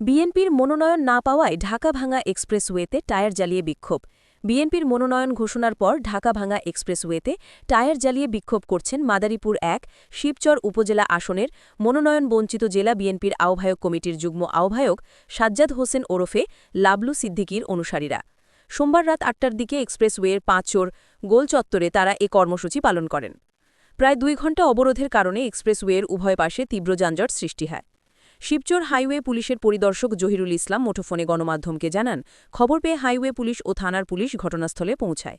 বিএনপির মনোনয়ন না পাওয়ায় ঢাকা ভাঙা এক্সপ্রেসওয়েতে টায়ার জ্বালিয়ে বিক্ষোভ। বিএনপির মনোনয়ন ঘোষণার পর ঢাকা ভাঙা এক্সপ্রেসওয়েতে টায়ার জ্বালিয়ে বিক্ষোভ করছেন মাদারীপুর এক, শিবচর উপজেলা আসনের মনোনয়ন বঞ্চিত জেলা বিএনপির আহ্বায়ক কমিটির যুগ্ম আহ্বায়ক সাজ্জাদ হোসেন ওরফে লাবলু সিদ্দিকির অনুসারীরা। সোমবার রাত আটটার দিকে এক্সপ্রেসওয়ের পাঁচচোর গোল চত্বরে তারা এ কর্মসূচি পালন করেন। প্রায় দুই ঘণ্টা অবরোধের কারণে এক্সপ্রেসওয়ের উভয় পাশে তীব্র যানজট সৃষ্টি হয়। শিবচর হাইওয়ে পুলিশের পরিদর্শক জহিরুল ইসলাম মুঠোফোনে গণমাধ্যমকে জানান, খবর পেয়ে হাইওয়ে পুলিশ ও থানার পুলিশ ঘটনাস্থলে পৌঁছায়।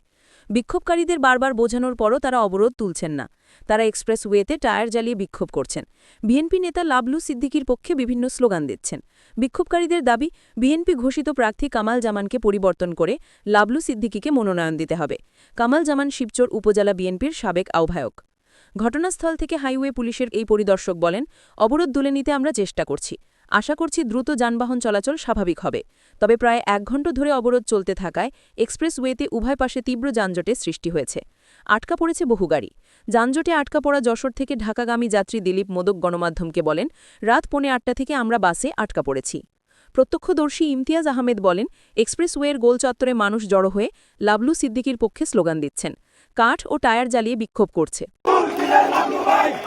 বিক্ষোভকারীদের বারবার বোঝানোর পরও তারা অবরোধ তুলছেন না। তারা এক্সপ্রেসওয়েতে টায়ার জ্বালিয়ে বিক্ষোভ করছেন। বিএনপি নেতা লাবলু সিদ্দিকির পক্ষে বিভিন্ন স্লোগান দিচ্ছেন। বিক্ষোভকারীদের দাবি, বিএনপি ঘোষিত প্রার্থী কামাল জামানকে পরিবর্তন করে লাবলু সিদ্দিকিকে মনোনয়ন দিতে হবে। কামাল জামান শিবচর উপজেলা বিএনপির সাবেক আহ্বায়ক। ঘটনাস্থল থেকে হাইওয়ে পুলিশের এই পরিদর্শক বলেন, অবরোধ তুলে নিতে আমরা চেষ্টা করছি। আশা করছি দ্রুত যানবাহন চলাচল স্বাভাবিক হবে। তবে প্রায় এক ঘণ্টা ধরে অবরোধ চলতে থাকায় এক্সপ্রেসওয়েতে উভয় পাশে তীব্র যানজটের সৃষ্টি হয়েছে। আটকা পড়েছে বহু গাড়ি। যানজটে আটকা পড়া যশোর থেকে ঢাকাগামী যাত্রী দিলীপ মোদক গণমাধ্যমকে বলেন, রাত পৌনে আটটা থেকে আমরা বাসে আটকা পড়েছি। প্রত্যক্ষদর্শী ইমতিয়াজ আহমেদ বলেন, এক্সপ্রেসওয়ের গোল চত্বরে মানুষ জড়ো হয়ে লাবলু সিদ্দিকির পক্ষে স্লোগান দিচ্ছেন। কাঠ ও টায়ার জ্বালিয়ে বিক্ষোভ করছে। সবাই